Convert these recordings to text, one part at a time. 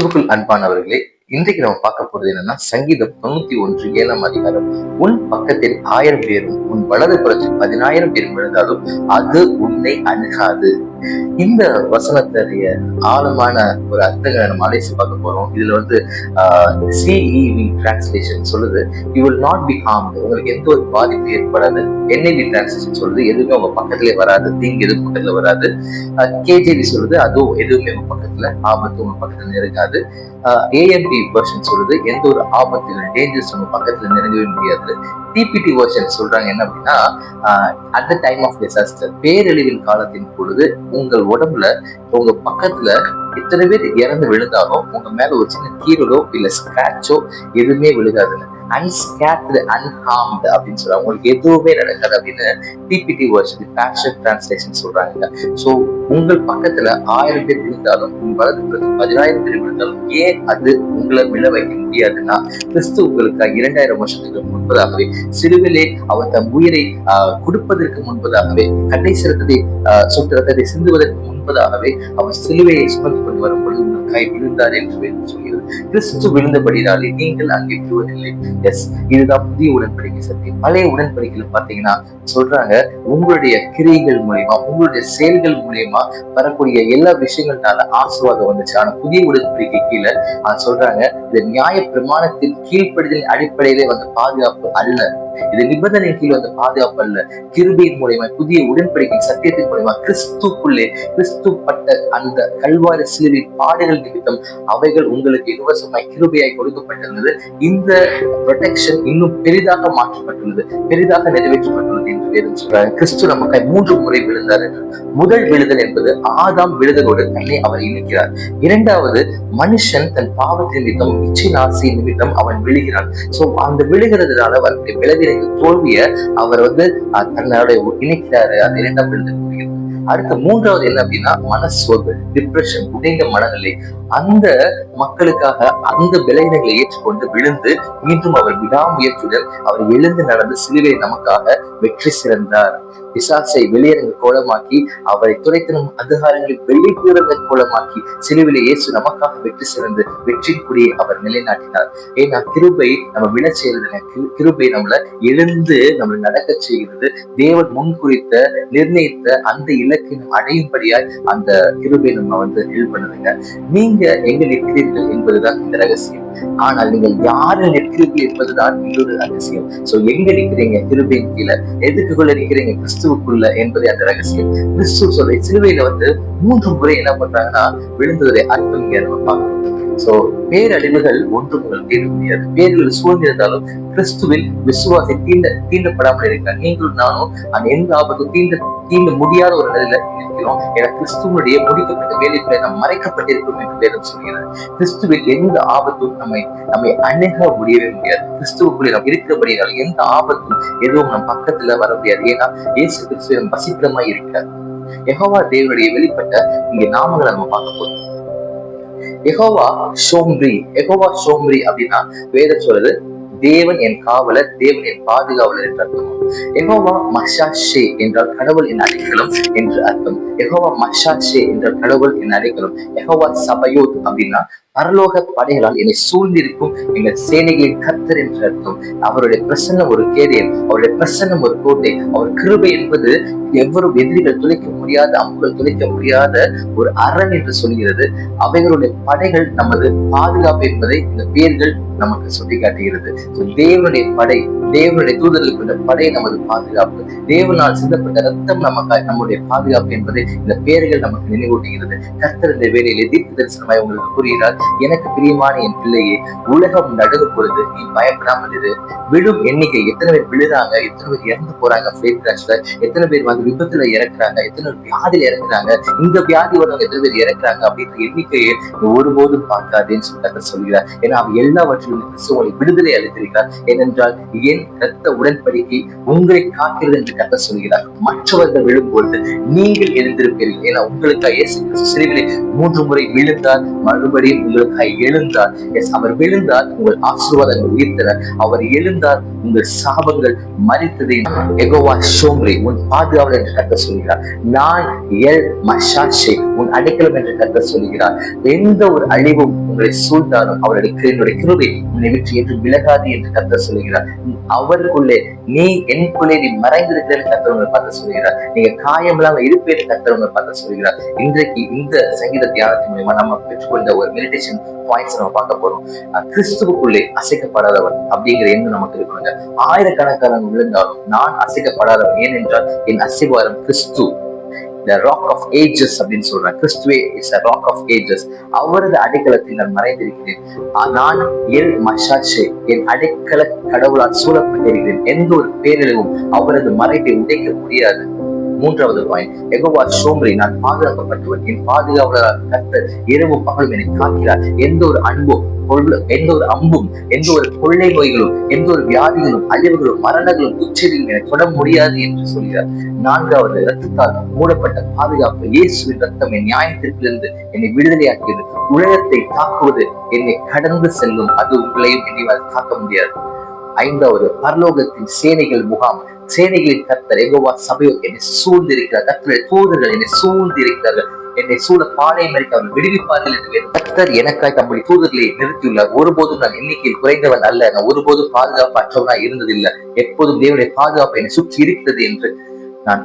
கிறிஸ்துவுக்குள் அன்பானவர்களே இன்றைக்கு நம்ம பார்க்க போறது என்னன்னா சங்கீதம் தொண்ணூத்தி ஒன்று ஏழாம் அதிகாரம். உன் பக்கத்தில் ஆயிரம் பேரும் உன் வலது புறத்தில் பதினாயிரம் பேரும் விழுந்தாலும் அது உன்னை அணுகாது. இந்த வசனத்துடைய ஆழமான ஒரு அர்த்தங்களை நம்ம அலைசி பார்க்க போறோம். இதுல வந்து சிஇவி டிரான்ஸ்லேஷன் சொல்லுது you will not be harm உங்களுக்கு எந்த ஒரு பாதிப்பு ஏற்படாது. என்ஐவி டிரான்ஸ்லேஷன் சொல்லுது எதுவுமே உங்க பக்கத்திலே வராது தீங்கு எதுவும் பக்கத்துல வராது. கேஜேவி சொல்லுது அதுவும் எதுவுமே உங்க பக்கத்துல ஆபத்து உங்க பக்கத்துல நெருங்காது ஏஎம்பி வெர்ஷன் சொல்லுது எந்த ஒரு ஆபத்து டேஞ்சர்ஸ் உங்க பக்கத்துல நெருங்கவே முடியாது. டிபிடி வேர்ஷன் சொல்றாங்க. என்ன அப்படின்னா at the time of disaster பேரழிவின் காலத்தின் பொழுது உங்கள் உடம்புல உங்க பக்கத்துல எத்தனை பேர் இறந்து விழுந்தாலும் உங்க மேல ஒரு சின்ன கீரலோ இல்ல ஸ்கிராச்சோ எதுவுமே விழுகாதுன்னு அன்ஸ்கேட்டு அன்ஹார்ம்டு அப்படின்னு சொல்றாங்க. உங்களுக்கு எதுவுமே நடக்காது அப்படின்னு பிபிடி வெர்ஷன் பேஷன் டிரான்ஸ்லேஷன் சொல்றாங்க. ஸோ உங்கள் பக்கத்துல ஆயிரம் பேர் இருந்தாலும் வலது பதினாயிரம் பேர் இருந்தாலும் ஏன் அது உங்களை விழ வைக்க முடியாதுன்னா கிறிஸ்து உங்களுக்கு இரண்டாயிரம் வருஷத்துக்கு முன்பதாகவே சிறுவிலே அவர் தம் உயிரை ஆஹ் கொடுப்பதற்கு முன்பதாகவே கடைசி ரத்தத்தை ஆஹ் ரத்தத்தை சிந்துவதற்கு முன்பதாகவே அவர் சிலுவையை சுமந்து கொண்டு வரும் பொழுது கை விழுந்தார் என்று சொல்கிறது. கிறிஸ்து விழுந்தபடினாலே நீங்கள் அங்கே விழுவதில்லை எஸ் இதுதான் புதிய உடன்படிக்கை சத்தியம். பழைய உடன்படிக்கையில பாத்தீங்கன்னா சொல்றாங்க உங்களுடைய கிரியைகள் மூலியமா உங்களுடைய செயல்கள் மூலியமா வரக்கூடிய எல்லா விஷயங்கள்னால ஆசீர்வாதம் வந்துச்சு. ஆனா புதிய உடன்படிக்கை கீழே ஆஹ் சொல்றாங்க இந்த நியாய பிரமாணத்தின் கீழ்ப்படுதலின் அடிப்படையிலே வந்த பாதுகாப்பு அல்ல. இது நிபந்தனை கீழ் வந்த பாதுகாப்பு அல்ல. கிருபியின் மூலியமா புதிய உடன்படிக்கை சத்தியத்தின் மூலியமா கிறிஸ்துக்குள்ளே கிறிஸ்து பட்ட அந்த கல்வாரி சிலுவின் பாடுகள் நிமித்தம் அவைகள் உங்களுக்கு இலவசமாய் கிருபையாய் கொடுக்கப்பட்டுள்ளது இந்த ப்ரொடெக்ஷன் இன்னும் பெரிதாக மாற்றப்பட்டுள்ளது. பெரிதாக நிறைவேற்றப்பட்டுள்ளது என்று வேதம் சொல்றாங்க. கிறிஸ்து நமக்காய் மூன்று முறை விழுந்தார் என்று. முதல் விழுதல் என்பது ஆதாம் விழுதலோடு தன்னை அவர் இணைக்கிறார். இரண்டாவது மனுஷன் தன் பாவத்தின் நிமித்தம் இச்சை நாசி நிமித்தம் அவன் விழுகிறான். சோ அந்த விழுகிறதுனால அவருடைய விளைவினைக்கு தோல்விய அவர் வந்து அஹ், தன்னோட இணைக்கிறாரு. அந்த இரண்டாம் விழுதல் அடுத்து மூன்றாவது என்ன அப்படின்னா மனசோர்வு. டிப்ரெஷன் உடைந்த மனநிலை. அந்த மக்களுக்காக அந்த விளைவினைகளை ஏற்றுக்கொண்டு விழுந்து மீண்டும் அவர் விடாமுயற்சியுடன் அவர் எழுந்து நடந்து சிலுவை நமக்காக வெற்றி சிறந்தார். பிசாசை வெளியரங்க கோலமாக்கி அவரை துரைத்தனும் அதிகாரங்களை வெளிப்புறங்க கோலமாக்கி சிலுவிலே இயேசு நமக்காக வெற்றி சிறந்து வெற்றி கொடியை அவர் நிலைநாட்டினார். ஏன்னா கிருபை நம்ம விழ செய்யறது கிருபை நம்மள எழுந்து நம்மளை நடக்க செய்கிறது. தேவன் முன் குறித்த நிர்ணயித்த அந்த இலக்கின் அடையும்படியாய் அந்த கிருபை நம்ம வந்து ஹெல்ப் பண்ணுதுங்க நீங்க எங்க நிற்கிறீர்கள் என்பதுதான் இந்த ரகசியம். ஆனால் நீங்கள் யாரு நிற்கிறீர்கள் என்பதுதான் இன்னொரு ரகசியம். சோ எங்க நிற்கிறீங்க? கிருபையின் கீழே. எதுக்குள்ள நிற்கிறீங்க? கிறிஸ்துவுக்குள்ள என்பதே அந்த ரகசியம். கிறிஸ்துவ சொல்ற சிலுவையில வந்து மூன்று முறை என்ன பண்றாங்கன்னா விழுந்ததுடைய அர்த்தம் இங்க நம்ம பார்க்கணும். சோ பேரழிவுகள் ஒன்று முதல் தீர்க்க முடியாது. பேரழிவு சூழ்ந்திருந்தாலும் கிறிஸ்துவில் விசுவாசை தீண்ட தீண்டப்படாமல் இருக்க. நீங்களும் நானும் அந்த எந்த ஆபத்தும் தீண்ட தீண்ட முடியாத ஒரு நிலையில இருக்கிறோம் என கிறிஸ்துவனுடைய முடிக்கப்பட்ட வேலைகளை நாம் மறைக்கப்பட்டிருக்கிறோம் என்று வேதம் சொல்கிறது. கிறிஸ்துவில் எந்த ஆபத்தும் நம்மை நம்மை அணுக முடியவே முடியாது. கிறிஸ்துவுக்குள்ளே நாம் இருக்கிறபடியால் எந்த ஆபத்தும் எதுவும் நம் பக்கத்துல வர முடியாது. ஏன்னா இயேசு கிறிஸ்துவ வசிப்பிடமாய் இருக்கிறார். யெகோவா தேவனுடைய வெளிப்பட்ட இங்க நாமங்களை நம்ம பார்க்க போறோம். யெகோவா ஷோம்ரி யகோவா சோம்ரி அப்படின்னா வேதம் சொல்றது தேவன் என் காவலர் தேவன் என் பாதுகாவலர் என்று அர்த்தம். எகோவா மஷா ஷே என்றால் கடவுள் என் அடைக்கலம் என்று அர்த்தம். எகோவா மஷா ஷே என்றால் கடவுள் என் அடைக்கலம் எகோவா சபயோத் அப்படின்னா பரலோக படைகளால் என்னை சூழ்ந்திருக்கும் எங்கள் சேனைகளின் கத்தர் என்று அர்த்தம். அவருடைய பிரசன்னம் ஒரு கேரியர் அவருடைய பிரசன்னம் ஒரு கோட்டை. அவர் கிருபை என்பது எவரும் எதிரிகள் துளைக்க முடியாத அம்புகள் துளைக்க முடியாத ஒரு அரண் என்று சொல்கிறது. அவைகளுடைய படைகள் நமது பாதுகாப்பு என்பதை இந்த பேர்கள் நமக்கு சுட்டிக்காட்டுகிறது. தேவனுடைய படை தேவனுடைய தூதர்களுக்கு படை நமது பாதுகாப்பு. தேவனால் சிந்தப்பட்ட ரத்தம் நமக்காய் நம்முடைய பாதுகாப்பு என்பதை இந்த பேர்கள் நமக்கு நினைவூட்டுகிறது. கர்த்தர் இந்த வேலையிலே தீர்க்க தரிசனமாய் உங்களுக்கு கூறுகிறார். எனக்கு பிரியமான என் பிள்ளையே உலகம் நடுங்கும் பொழுது நீ பயப்படாமல் இரு. விழும் எண்ணிக்கை எத்தனை பேர் விழுறாங்க எத்தனை பேர் இறந்து போறாங்க பிளேட் கிராஷ்ல எத்தனை பேர் வந்து விபத்துல இறக்குறாங்க எத்தனை பேர் வியாதியில இறக்குறாங்க இந்த வியாதி வரவங்க எத்தனை பேர் இறக்குறாங்க அப்படின்ற எண்ணிக்கையை ஒருபோதும் பார்க்காதேன்னு சொல்லி சொல்கிறார். ஏன்னா அவர் எல்லாவற்றிலும் கிறிஸ்து விடுதலை அளித்திருக்கிறார். ஏனென்றால் என் இரத்த உடன்படிக்கை உங்களை காக்கிறது என்று கத்த சொல்கிறார். மற்றவர்கள் விழும்போது நீங்கள் எழுந்திருப்பீர்கள். ஏன்னா உங்களுக்காக இயேசு கிறிஸ்து சிறுவிலே மூன்று முறை விழுந்தார் மறுபடியும் உங்களுக்காக எழுந்தார். எஸ் அவர் விழுந்தார் உங்கள் ஆசீர்வாதங்கள் உயிர்த்தனர். அவர் எழுந்தார் உங்கள் சாபங்கள் மறித்ததை எகோவா ஷோம்ரி உன் பாதுகாவல் என்று கத்த சொல்கிறார். நான் எல் மஷாஷே உன் அடைக்கலம் என்று கத்த சொல்கிறார். எந்த ஒரு அழிவும் உங்களை சூழ்ந்தாலும் அவருடைய என்னுடைய கிருபை உன்னை விட்டு என்று விலகாது என்று கத்த சொல்கிறார் அவருக்குள்ளே நீ எனக்குள்ளே நீ மறைந்திருக்கிறேன் கத்தவங்களை பார்த்து சொல்கிறார் நீங்க காயம் இல்லாம இருப்பேன் கத்தவங்களை பார்த்து சொல்கிறார் இன்றைக்கு இந்த சங்கீத தியானத்தின் மூலமா நம்ம பெற்றுக்கொண்ட ஒரு மெடிடேஷன் பாயிண்ட்ஸ் நம்ம பார்க்க போறோம். கிறிஸ்துவுக்குள்ளே அசைக்கப்படாதவன் அப்படிங்கிற எண்ணம் நமக்கு இருக்கணுங்க. ஆயிரக்கணக்கான விழுந்தாலும் நான் அசைக்கப்படாதவன். ஏனென்றால் என் அசைவாரம் கிறிஸ்து. த ராக் ஆஃப் ஏஜஸ் அப்படின்னு சொல்றேன் கிறிஸ்துவே is a rock of ages அவரது அடைக்கலத்தில் நான் மறைந்திருக்கிறேன். நான் எல் மஷாஷே என் அடைக்கல கடவுளால் சூழப்பட்டிருக்கிறேன். எந்த ஒரு பேரிலும் அவரது மறைப்பை உடைக்க முடியாது. மூன்றாவது பாயிண்ட் எகோவா சோம்பரி நான் பாதுகாக்கப்பட்டவன் என் பாதுகாவலராக கர்த்தர் இரவு பகலும் என்னை காக்கிறார். எந்த ஒரு அன்பும் எந்த ஒரு அம்பும் எந்த ஒரு கொள்ளை நோய்களும் எந்த ஒரு வியாதிகளும் அழிவுகளும் மரணங்களும் உச்சரிலும் என தொட முடியாது என்று சொல்கிறார். நான்காவது ரத்தத்தால் மூடப்பட்ட பாதுகாப்பு. இயேசுவின் ரத்தம் என் நியாயத்திற்கிலிருந்து என்னை விடுதலையாக்கியது. உலகத்தை தாக்குவது என்னை கடந்து செல்லும். அது உங்களையும் என்னை தாக்க முடியாது. ஐந்தாவது பரலோகத்தின் சேனைகள் முகாம். சேனைகளின் கத்தர் எகோவா சபையோ என்னை சூழ்ந்திருக்கிறார். கத்தருடைய தூதர்கள் என்னை சூழ்ந்திருக்கிறார்கள். என்னை சூழ பாலை இருக்க அவர்கள் விடுவிப்பார்கள் என்று கத்தர் எனக்காய் தம்முடைய தூதர்களை நிறுத்தியுள்ளார். ஒருபோதும் நான் எண்ணிக்கையில் குறைந்தவன் அல்ல. நான் ஒருபோதும் பாதுகாப்பற்றவனாய் இருந்ததில்லை. எப்போதும் தேவனுடைய பாதுகாப்பு என்னை சுற்றி இருக்கிறது என்று நான்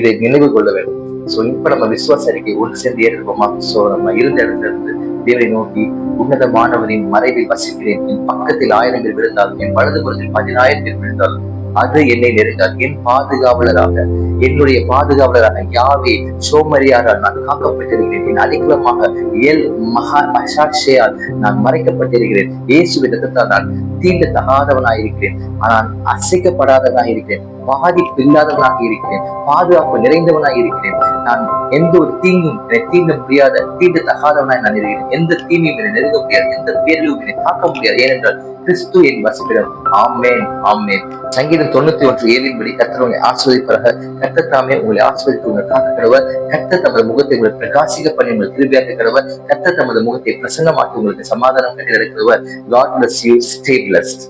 இதை நினைவு கொள்ள வேண்டும். சோ இப்ப நம்ம விசுவாச அறிக்கை ஒன்று சேர்ந்து ஏற்றுப்போமா சோ நம்ம இருந்த இடத்துல இருந்து தேவை நோக்கி உன்னதமானவரின் மறைவில் வசிக்கிறேன். என் பக்கத்தில் ஆயிரம் பேர் விழுந்தாலும் என் வலதுபுறத்தில் பதினாயிரம் பேர் விழுந்தாலும் அது என்னை நெருங்கால் என் பாதுகாவலராக என்னுடைய பாதுகாவலராக யாவே சோமரியாரால் நான் காக்கப்பட்டிருக்கிறேன். என் அடைக்கலமாக எல் மகா மசாட்சியால் நான் மறைக்கப்பட்டிருக்கிறேன். இயேசு விதத்தால் நான் தீண்ட தகாதவனாயிருக்கிறேன் ஆனால் அசைக்கப்படாதவனாயிருக்கிறேன். பாதிப்பு இல்லாதவனாக இருக்கிறேன். பாதுகாப்பு நிறைந்தவனாக இருக்கிறேன். நான் எந்த ஒரு தீங்கும் என்னை தீண்ட முடியாத தீண்ட தகாதவனாய் நான் இருக்கிறேன். எந்த தீமையும் என்னை நெருங்க முடியாது. எந்த பேரிலும் என்னை தாக்க முடியாது. ஏனென்றால் கிறிஸ்து என் வசிப்பிடம். ஆமேன் ஆமேன். சங்கீதம் தொண்ணூத்தி ஒன்று ஏழின்படி படி உங்களை ஆஸ்வதிப்பாக கத்த தாமே உங்களை ஆஸ்வதித்து உங்களை காக்க கடவர் கத்த தமது முகத்தை உங்களை பிரகாசிக்க பண்ணி உங்களை திருப்பியாக கடவர் கத்த தமது முகத்தை பிரசன்னமாக்கி உங்களுக்கு சமாதானம் கட்டி நடக்கிறவர் God bless you stay blessed